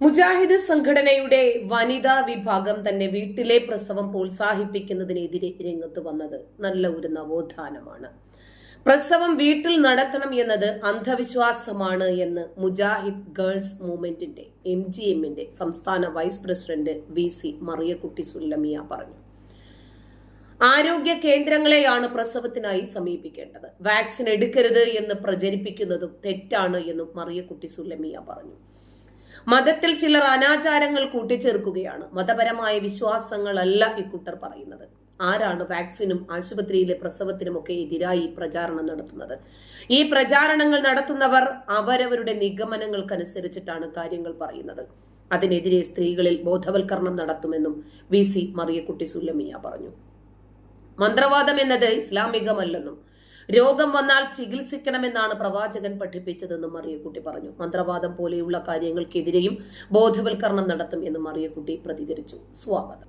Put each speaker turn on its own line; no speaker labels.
മുജാഹിദ് സംഘടനയുടെ വനിതാ വിഭാഗം തന്നെ വീട്ടിലെ പ്രസവം പ്രോത്സാഹിപ്പിക്കുന്നതിനെതിരെ രംഗത്ത് വന്നത് നല്ല ഒരു നവോത്ഥാനമാണ്. പ്രസവം വീട്ടിൽ നടത്തണം എന്നത് അന്ധവിശ്വാസമാണ് എന്ന് മുജാഹിദ് ഗേൾസ് മൂവ്മെന്റിന്റെ എം ജി എമ്മിന്റെ സംസ്ഥാന vice president V C Mariyakutty Sullamiya പറഞ്ഞു. ആരോഗ്യ കേന്ദ്രങ്ങളെയാണ് പ്രസവത്തിനായി സമീപിക്കേണ്ടത്. വാക്സിൻ എടുക്കരുത് എന്ന് പ്രചരിപ്പിക്കുന്നതും തെറ്റാണ് എന്നും മറിയക്കുട്ടി സുല്ലമിയ പറഞ്ഞു. മതത്തിൽ ചിലർ അനാചാരങ്ങൾ കൂട്ടിച്ചേർക്കുകയാണ്. മതപരമായ വിശ്വാസങ്ങളല്ല ഇക്കൂട്ടർ പറയുന്നത്. ആരാണ് വാക്സിനും ആശുപത്രിയിലെ പ്രസവത്തിനുമൊക്കെ എതിരായി പ്രചാരണം നടത്തുന്നത്? ഈ പ്രചാരണങ്ങൾ നടത്തുന്നവർ അവരവരുടെ നിഗമനങ്ങൾക്കനുസരിച്ചിട്ടാണ് കാര്യങ്ങൾ പറയുന്നത്. അതിനെതിരെ സ്ത്രീകളിൽ ബോധവൽക്കരണം നടത്തുമെന്നും വി. സി. മറിയക്കുട്ടി സുല്ലമിയ പറഞ്ഞു. മന്ത്രവാദം എന്നത് ഇസ്ലാമികമല്ലെന്നും രോഗം വന്നാൽ ചികിത്സിക്കണമെന്നാണ് പ്രവാചകൻ പഠിപ്പിച്ചതെന്നും മറിയക്കുട്ടി പറഞ്ഞു. മന്ത്രവാദം പോലെയുള്ള കാര്യങ്ങൾക്കെതിരെയും ബോധവൽക്കരണം നടത്തും എന്നും മറിയക്കുട്ടി പ്രതികരിച്ചു. സ്വാഗതം.